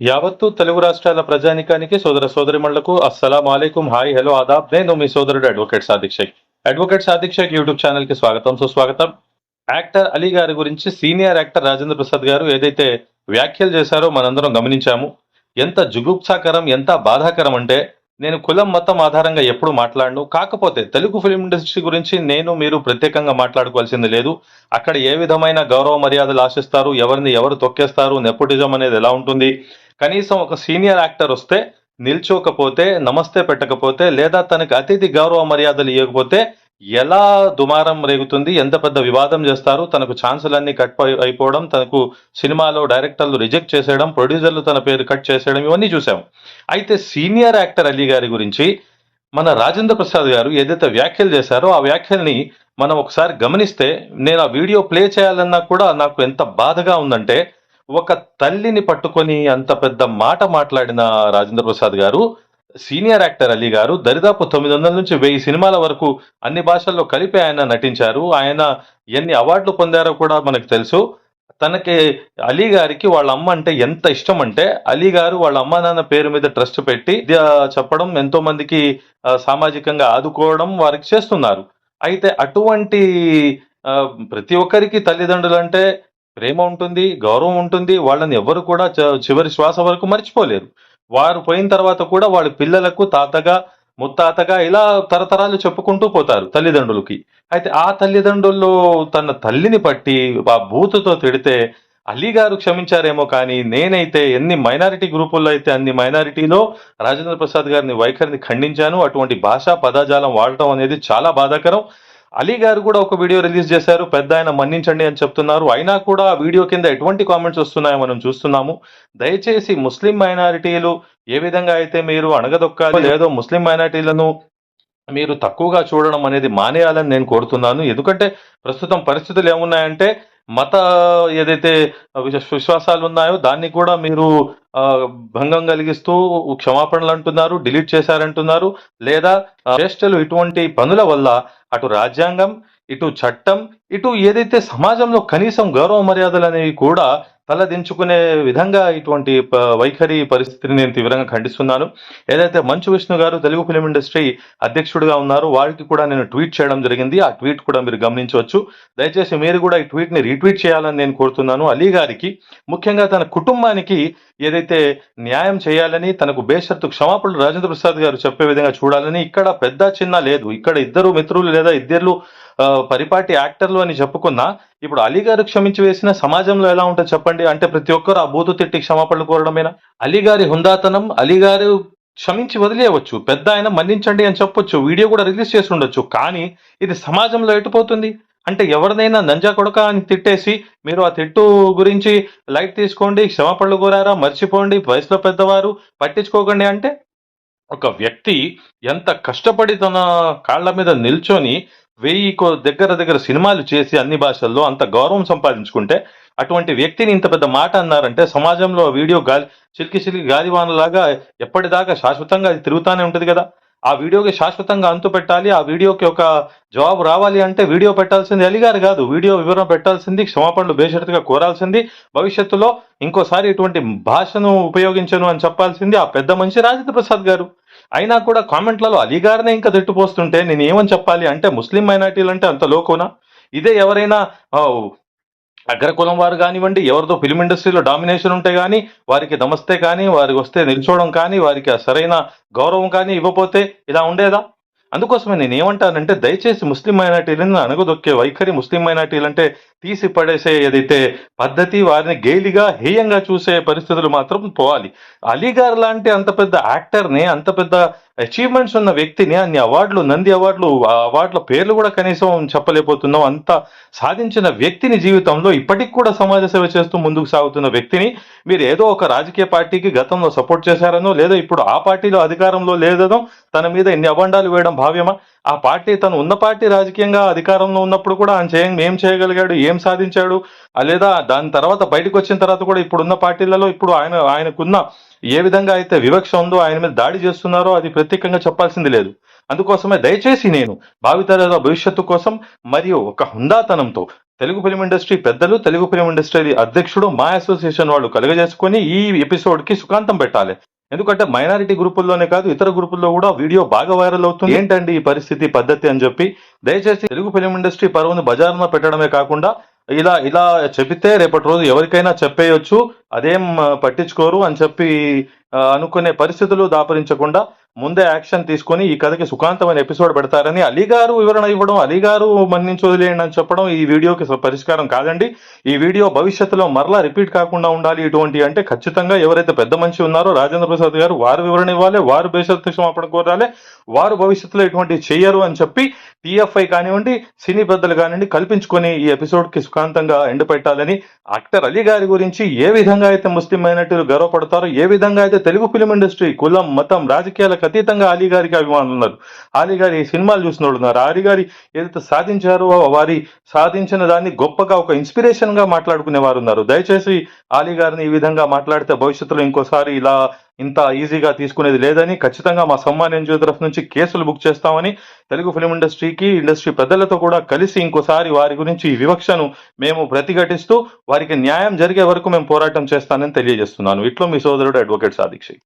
యావత్తు తెలుగు రాష్ట్రాల ప్రజానికానికి సోదర సోదరిమణులకు అస్సలం అలైకుం హాయ్ హలో ఆదాబ్. నేను మీ సోదరుడు advocate Sadiq Shaikh. Advocate Sadiq Shaikh YouTube ఛానల్కి స్వాగతం. సుస్వాగతం. యాక్టర్ అలీ గారి గురించి సీనియర్ యాక్టర్ రాజేంద్ర ప్రసాద్ గారు ఏదైతే వ్యాఖ్యలు చేశారో మనందరం గమనించాము. ఎంత జుగుప్సాకరం ఎంత బాధాకరం అంటే నేను కులం మతం ఆధారంగా ఎప్పుడు మాట్లాడను. కాకపోతే తెలుగు ఫిలిం ఇండస్ట్రీ గురించి నేను మీరు ప్రత్యేకంగా మాట్లాడుకోవాల్సింది లేదు. అక్కడ ఏ విధమైన గౌరవ మర్యాదలు ఆశిస్తారు? ఎవరిని ఎవరు తొక్కేస్తారు? నెపోటిజం అనేది ఎలా ఉంటుంది? కనీసం ఒక సీనియర్ యాక్టర్ వస్తే నిల్చోకపోతే నమస్తే పెట్టకపోతే లేదా తనకు అతిథి గౌరవ మర్యాదలు ఇవ్వకపోతే ఎలా దుమారం రేగుతుంది ఎంత పెద్ద వివాదం చేస్తారు తనకు ఛాన్సులన్నీ కట్ అయి- అయిపోవడం తనకు సినిమాలో డైరెక్టర్లు రిజెక్ట్ చేసేయడం ప్రొడ్యూసర్లు తన పేరు కట్ చేసేయడం ఇవన్నీ చూసాం అయితే సీనియర్ యాక్టర్ అలీ గారి గురించి మన రాజేంద్ర ప్రసాద్ గారు ఏదైతే వ్యాఖ్యలు చేశారో ఆ వ్యాఖ్యల్ని మనం ఒకసారి గమనిస్తే నేను ఆ వీడియో ప్లే చేయాలన్నా కూడా నాకు ఎంత బాధగా ఉందంటే ఒక తల్లిని పట్టుకొని అంత పెద్ద మాట మాట్లాడిన రాజేంద్ర ప్రసాద్ గారు సీనియర్ యాక్టర్ అలీ గారు దరిదాపు తొమ్మిది వందల నుంచి వెయ్యి సినిమాల వరకు అన్ని భాషల్లో కలిపి ఆయన నటించారు. ఆయన ఎన్ని అవార్డులు పొందారో కూడా మనకు తెలుసు. తనకి అలీ గారికి వాళ్ళ అమ్మ అంటే ఎంత ఇష్టం అంటే అలీ గారు వాళ్ళ అమ్మ నాన్న పేరు మీద ట్రస్ట్ పెట్టి చెప్పడం ఎంతో మందికి సామాజికంగా ఆదుకోవడం వారికి చేస్తున్నారు. అయితే అటువంటి ప్రతి ఒక్కరికి తల్లిదండ్రులు అంటే ప్రేమ ఉంటుంది గౌరవం ఉంటుంది వాళ్ళని ఎవరు కూడా చ- చివరి శ్వాస వరకు మర్చిపోలేరు. వారు పోయిన తర్వాత కూడా వాళ్ళ పిల్లలకు తాతగా ముత్తాతగా ఇలా తరతరాలు చెప్పుకుంటూ పోతారు తల్లిదండ్రులకి. అయితే ఆ తల్లిదండ్రుల్లో తన తల్లిని పట్టి ఆ బూతుతో తిడితే అలీ గారు క్షమించారేమో కానీ నేనైతే ఎన్ని మైనారిటీ గ్రూపుల్లో అయితే అన్ని మైనారిటీలో రాజేంద్ర ప్రసాద్ గారిని వైఖరిని ఖండించాను. అటువంటి భాషా పదజాలం వాడటం అనేది చాలా బాధాకరం. అలీ గారు కూడా ఒక వీడియో రిలీజ్ చేశారు. పెద్ద ఆయన మన్నించండి అని చెప్తున్నారు. అయినా కూడా ఆ వీడియో కింద ఎటువంటి కామెంట్స్ వస్తున్నాయో మనం చూస్తున్నాము. దయచేసి ముస్లిం మైనారిటీలు ఏ విధంగా అయితే మీరు అణగదొక్కాలి లేదో ముస్లిం మైనారిటీలను మీరు తక్కువగా చూడడం అనేది మానేయాలని నేను కోరుతున్నాను. ఎందుకంటే ప్రస్తుతం పరిస్థితులు ఏమున్నాయంటే మత ఏదైతే విశ్వాసాలు ఉన్నాయో దాన్ని కూడా మీరు భంగం కలిగిస్తూ క్షమాపణలు అంటున్నారు డిలీట్ చేశారంటున్నారు. లేదా ఆ, చేష్టలు ఇటువంటి పనుల వల్ల అటు రాజ్యాంగం ఇటు చట్టం ఇటు ఏదైతే సమాజంలో కనీసం గౌరవ మర్యాదలు అనేవి కూడా తలదించుకునే విధంగా ఇటువంటి ప- వైఖరి పరిస్థితిని నేను తీవ్రంగా ఖండిస్తున్నాను. ఏదైతే మంచు విష్ణు గారు తెలుగు ఫిలిం ఇండస్ట్రీ అధ్యక్షుడిగా ఉన్నారు వాళ్ళకి కూడా నేను ట్వీట్ చేయడం జరిగింది. ఆ ట్వీట్ కూడా మీరు గమనించవచ్చు. దయచేసి మీరు కూడా ఈ ట్వీట్ని రీట్వీట్ చేయాలని నేను కోరుతున్నాను. అలీ గారికి ముఖ్యంగా తన కుటుంబానికి ఏదైతే న్యాయం చేయాలని తనకు బేషరతు క్షమాపణలు రాజేంద్ర ప్రసాద్ గారు చెప్పే విధంగా చూడాలని ఇక్కడ పెద్ద చిన్న లేదు. ఇక్కడ ఇద్దరు మిత్రులు లేదా ఇద్దరు పరిపాటి యాక్టర్లు అని చెప్పుకున్నా ఇప్పుడు అలీ గారు క్షమించి వేసిన సమాజంలో ఎలా ఉంటుంది చెప్పండి? అంటే ప్రతి ఒక్కరు ఆ బూతు తిట్టి క్షమాపణలు కోరడమేనా అలీ గారి హుందాతనం అలీ గారు క్షమించి వదిలేయవచ్చు పెద్ద ఆయన మన్నించండి అని చెప్పొచ్చు వీడియో కూడా రిలీజ్ చేసి ఉండొచ్చు కానీ ఇది సమాజంలో ఎటుపోతుంది? అంటే ఎవరినైనా నంజా కొడక అని తిట్టేసి మీరు ఆ తిట్టు గురించి లైట్ తీసుకోండి క్షమాపణలు కోరారా మర్చిపోండి వయసులో పెద్దవారు పట్టించుకోకండి అంటే ఒక వ్యక్తి ఎంత కష్టపడి తన కాళ్ళ మీద నిల్చొని వెయ్యి కో- దగ్గర దగ్గర సినిమాలు చేసి అన్ని భాషల్లో అంత గౌరవం సంపాదించుకుంటే అటువంటి వ్యక్తిని ఇంత పెద్ద మాట అన్నారంటే సమాజంలో వీడియో గాలి చిలికి చిలికి గాలివానలాగా ఎప్పటిదాకా శాశ్వతంగా అది తిరుగుతానే ఉంటుంది కదా. ఆ వీడియోకి శాశ్వతంగా అంతు పెట్టాలి ఆ వీడియోకి ఒక జవాబు రావాలి అంటే వీడియో పెట్టాల్సింది అలిగారు కాదు. వీడియో వివరణ పెట్టాల్సింది క్షమాపణలు బేషరతుగా కోరాల్సింది. భవిష్యత్తులో ఇంకోసారి ఇటువంటి భాషను ఉపయోగించను అని చెప్పాల్సింది ఆ పెద్ద మనిషి రాజేంద్ర ప్రసాద్ గారు. అయినా కూడా కామెంట్లలో అలీగారినే ఇంకా తిట్టుపోస్తుంటే నేను ఏమని చెప్పాలి అంటే ముస్లిం మైనార్టీలు అంటే అంత లోకోనా? ఇదే ఎవరైనా అగ్రకులం వారు కానివ్వండి ఎవరితో ఫిలిం ఇండస్ట్రీలో డామినేషన్ ఉంటే కానీ వారికి నమస్తే కానీ వారికి వస్తే నిల్చోవడం కానీ వారికి ఆ సరైన గౌరవం కానీ ఇవ్వకపోతే ఇలా ఉండేదా? అందుకోసమే నేను ఏమంటానంటే దయచేసి ముస్లిం మైనార్టీలను అణగదొక్కే వైఖరి ముస్లిం మైనార్టీలు అంటే తీసి పడేసే ఏదైతే పద్ధతి వారిని గేలిగా హేయంగా చూసే పరిస్థితులు మాత్రం పోవాలి. అలీగార్ లాంటి అంత పెద్ద యాక్టర్ని అంత పెద్ద అచీవ్మెంట్స్ ఉన్న వ్యక్తిని అన్ని అవార్డులు నంది అవార్డులు అవార్డుల పేర్లు కూడా కనీసం చెప్పలేకపోతున్నాం అంత సాధించిన వ్యక్తిని జీవితంలో ఇప్పటికి కూడా సమాజ సేవ చేస్తూ ముందుకు సాగుతున్న వ్యక్తిని మీరు ఏదో ఒక రాజకీయ పార్టీకి గతంలో సపోర్ట్ చేశారనో లేదా ఇప్పుడు ఆ పార్టీలో అధికారంలో లేదనో తన మీద ఎన్ని అబండాలు వేయడం భావ్యమా? ఆ పార్టీ తను ఉన్న పార్టీ రాజకీయంగా అధికారంలో ఉన్నప్పుడు కూడా ఆయన చేయ ఏం చేయగలిగాడు ఏం సాధించాడు? లేదా దాని తర్వాత బయటకు వచ్చిన తర్వాత కూడా ఇప్పుడున్న పార్టీలలో ఇప్పుడు ఆయన ఆయనకున్న ఏ విధంగా అయితే వివక్ష ఉందో ఆయన మీద దాడి చేస్తున్నారో అది ప్రత్యేకంగా చెప్పాల్సింది లేదు. అందుకోసమే దయచేసి నేను భావితరాల భవిష్యత్తు కోసం మరియు ఒక హుందాతనంతో తెలుగు ఫిలిం ఇండస్ట్రీ పెద్దలు తెలుగు ఫిలిం ఇండస్ట్రీ అధ్యక్షుడు మా అసోసియేషన్ వాళ్ళు కలుగజేసుకొని ఈ ఎపిసోడ్కి సుఖాంతం పెట్టాలి. ఎందుకంటే మైనారిటీ గ్రూపుల్లోనే కాదు ఇతర గ్రూపుల్లో కూడా వీడియో బాగా వైరల్ అవుతుంది. ఏంటండి ఈ పరిస్థితి పద్ధతి అని చెప్పి దయచేసి తెలుగు ఫిలిం ఇండస్ట్రీ పరువును బజార్న పెట్టడమే కాకుండా ఇలా ఇలా చెబితే రేపటి రోజు ఎవరికైనా చెప్పేయొచ్చు అదేం పట్టించుకోరు అని చెప్పి అనుకునే పరిస్థితులు దాపరించకుండా ముందే యాక్షన్ తీసుకొని ఈ కథకి సుఖాంతమైన ఎపిసోడ్ పెడతారని అలీ గారు వివరణ ఇవ్వడం అలీ గారు మన్నించి వదిలేయండి అని చెప్పడం ఈ వీడియోకి పరిష్కారం కాదండి. ఈ వీడియో భవిష్యత్తులో మరలా రిపీట్ కాకుండా ఉండాలి ఇటువంటి అంటే ఖచ్చితంగా ఎవరైతే పెద్ద మనిషి ఉన్నారో రాజేంద్ర ప్రసాద్ గారు వారు వివరణ ఇవ్వాలి వారు భవిష్యత్తు క్షమాపణ కోరాలి వారు భవిష్యత్తులో ఇటువంటి చెయ్యరు అని చెప్పి టీఎఫ్ఐ కానివ్వండి సినీ పెద్దలు కానివ్వండి కల్పించుకొని ఈ ఎపిసోడ్కి సుఖాంతంగా ఎండ్ పెట్టాలని యాక్టర్ అలీ గారి గురించి ఏ విధంగా అయితే ముస్లిం మైనార్టీలు గర్వపడతారో ఏ విధంగా అయితే తెలుగు ఫిలిం ఇండస్ట్రీ కులం మతం రాజకీయాల అతీతంగా అలీ గారికి అభిమానులు ఉన్నారు. అలీ గారి సినిమాలు చూసిన వాళ్ళు ఉన్నారు. అలీ గారి ఏదైతే సాధించారో వారి సాధించిన దాన్ని గొప్పగా ఒక ఇన్స్పిరేషన్గా మాట్లాడుకునే వారు ఉన్నారు. దయచేసి అలీ గారిని ఈ విధంగా మాట్లాడితే భవిష్యత్తులో ఇంకోసారి ఇలా ఇంత ఈజీగా తీసుకునేది లేదని ఖచ్చితంగా మా సమ్మాన్ ఎన్జిఓ తరఫు నుంచి కేసులు బుక్ చేస్తామని తెలుగు ఫిలిం ఇండస్ట్రీకి ఇండస్ట్రీ పెద్దలతో కూడా కలిసి ఇంకోసారి వారి గురించి ఈ వివక్షను మేము ప్రతిఘటిస్తూ వారికి న్యాయం జరిగే వరకు మేము పోరాటం చేస్తానని తెలియజేస్తున్నాను. ఇట్లో మీ సోదరుడు అడ్వకేట్ సాదిక్షి.